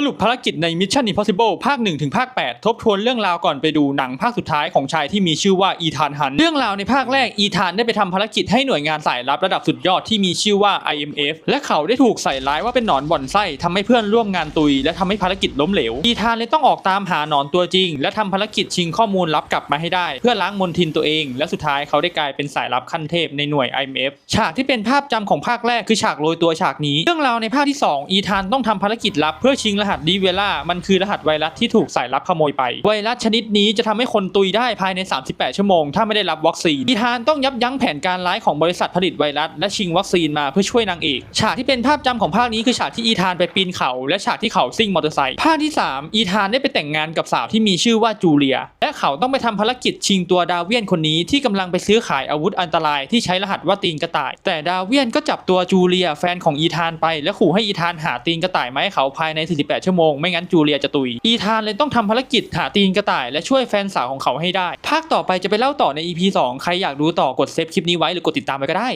สรุปภารกิจใน Mission Impossible ภาค 1 ถึงภาค 8 ทบทวนเรื่องราวก่อนไปดูหนังภาคสุดท้ายของชายที่มีชื่อว่าอีธานฮัน เรื่องราวในภาคแรกอีธานได้ไปทำภารกิจให้หน่วยงานสายลับระดับสุดยอดที่มีชื่อว่า IMF และเขาได้ถูกใส่ร้ายว่าเป็นหนอนบ่อนไส้ทำให้เพื่อนร่วมงานตุย และทำให้ภารกิจล้มเหลว อีธานเลยต้องออกตามหาหนอนตัวจริง และทำภารกิจชิงข้อมูลลับกลับมาให้ได้ เพื่อล้างมลทินตัวเอง และสุดท้ายเขาได้กลายเป็นสายลับขั้นเทพในหน่วย IMF ฉากที่เป็นภาพจำของภาคแรกคือฉากโรยตัวฉากนี้ เรื่องราวในภาคที่ 2 อีธานต้องทำภารกิจลับเพื่อชิงรหัสดีเวล่ามันคือรหัสไวรัสที่ถูกสายลับขโมยไป ไวรัสชนิดนี้จะทำให้คนตุยได้ภายใน 38 ชั่วโมง ถ้าไม่ได้รับวัคซีนอีธานต้องยับยั้งแผนการร้ายของบริษัทผลิตไวรัสและชิงวัคซีนมาเพื่อช่วยนางเอก ฉากที่เป็นภาพจำของภาคนี้คือฉากที่อีธานไปปีนเขาและฉากที่เขาซิ่งมอเตอร์ไซค์ภาคที่ 3 อีธานได้ไปแต่งงานกับสาวที่มีชื่อว่าจูเลีย และเขาต้องไปทำภารกิจชิงตัวดาเวียนคนนี้ที่กำลังไปซื้อขายอาวุธอันตรายที่ใช้รหัสว่าตีนกระต่าย แต่ดาเวียนก็จับตัวจูเลียแฟนของอีธานไป และขู่ให้อีธานหาตีนกระต่ายมาให้เขาภายใน 48ชั่วโมง ไม่งั้นจูเลียจะตุย อีธานเลยต้องทำภารกิจหาตีนกระต่าย และช่วยแฟนสาวของเขาให้ได้ ภาคต่อไปจะไปเล่าต่อใน EP 2 ใครอยากดูต่อกดเซฟคลิปนี้ไว้หรือกดติดตามไปก็ได้